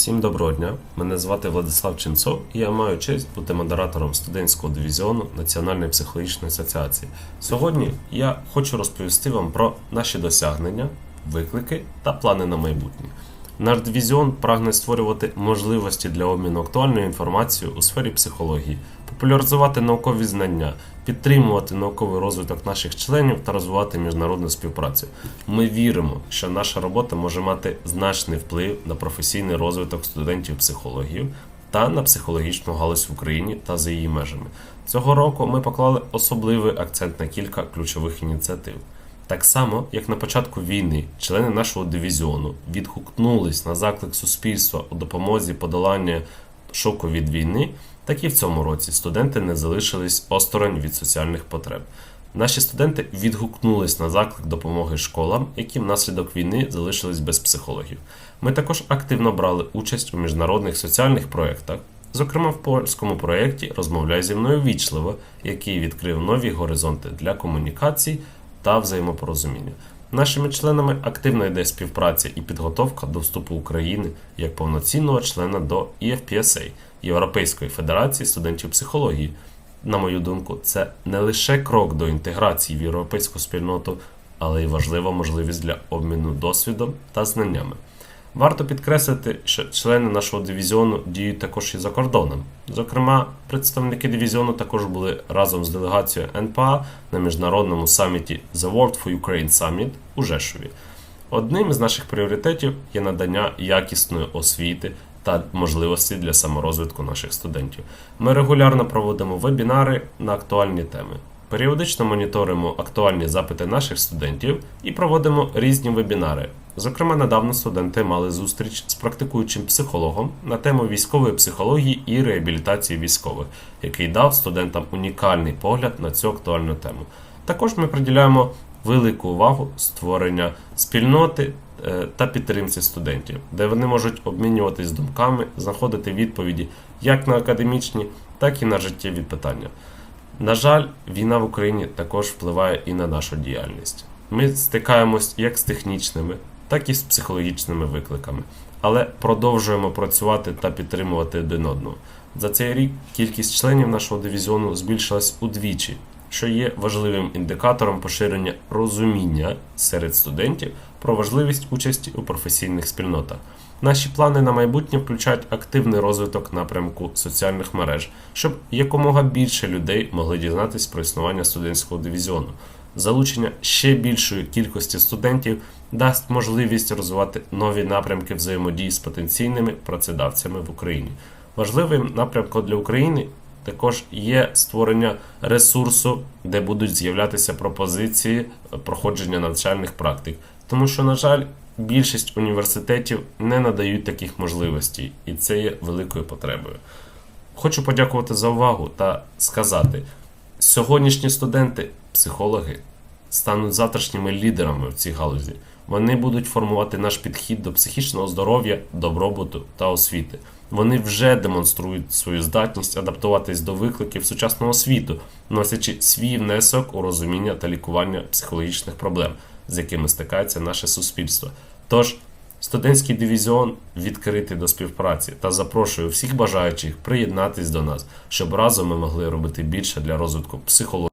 Всім доброго дня! Мене звати Владислав Ченцов і я маю честь бути модератором студентського дивізіону Національної психологічної асоціації. Сьогодні я хочу розповісти вам про наші досягнення, виклики та плани на майбутнє. Наш дивізіон прагне створювати можливості для обміну актуальною інформацією у сфері психології, популяризувати наукові знання, підтримувати науковий розвиток наших членів та розвивати міжнародну співпрацю. Ми віримо, що наша робота може мати значний вплив на професійний розвиток студентів психології та на психологічну галузь в Україні та за її межами. Цього року ми поклали особливий акцент на кілька ключових ініціатив. Так само, як на початку війни, члени нашого дивізіону відгукнулись на заклик суспільства у допомозі подолання шоку від війни, так і в цьому році студенти не залишились осторонь від соціальних потреб. Наші студенти відгукнулись на заклик допомоги школам, які внаслідок війни залишились без психологів. Ми також активно брали участь у міжнародних соціальних проєктах, зокрема в польському проєкті Розмовляй зі мною вічливо, який відкрив нові горизонти для комунікацій та взаємопорозуміння. Нашими членами активно йде співпраця і підготовка до вступу України як повноцінного члена до EFPSA Європейської федерації студентів психології. На мою думку, це не лише крок до інтеграції в європейську спільноту, але й важлива можливість для обміну досвідом та знаннями. Варто підкреслити, що члени нашого дивізіону діють також і за кордоном. Зокрема, представники дивізіону також були разом з делегацією НПА на міжнародному саміті The World for Ukraine Summit у Жешові. Одним з наших пріоритетів є надання якісної освіти та можливості для саморозвитку наших студентів. Ми регулярно проводимо вебінари на актуальні теми. Періодично моніторимо актуальні запити наших студентів і проводимо різні вебінари. Зокрема, недавно студенти мали зустріч з практикуючим психологом на тему військової психології і реабілітації військових, який дав студентам унікальний погляд на цю актуальну тему. Також ми приділяємо велику увагу створення спільноти е, та підтримці студентів, де вони можуть обмінюватись думками, знаходити відповіді як на академічні, так і на життєві питання. На жаль, війна в Україні також впливає і на нашу діяльність. Ми стикаємось як з технічними, так і з психологічними викликами, але продовжуємо працювати та підтримувати один одного. За цей рік кількість членів нашого дивізіону збільшилась удвічі, що є важливим індикатором поширення розуміння серед студентів про важливість участі у професійних спільнотах. Наші плани на майбутнє включають активний розвиток напрямку соціальних мереж, щоб якомога більше людей могли дізнатись про існування студентського дивізіону. Залучення ще більшої кількості студентів дасть можливість розвивати нові напрямки взаємодії з потенційними працедавцями в Україні. Важливим напрямком для України також є створення ресурсу, де будуть з'являтися пропозиції проходження навчальних практик, тому що, на жаль, більшість університетів не надають таких можливостей, і це є великою потребою. Хочу подякувати за увагу та сказати: сьогоднішні студенти, психологи, стануть завтрашніми лідерами в цій галузі. Вони будуть формувати наш підхід до психічного здоров'я, добробуту та освіти. Вони вже демонструють свою здатність адаптуватись до викликів сучасного світу, носячи свій внесок у розуміння та лікування психологічних проблем, з якими стикається наше суспільство. Тож студентський дивізіон відкритий до співпраці та запрошую всіх бажаючих приєднатись до нас, щоб разом ми могли робити більше для розвитку психології.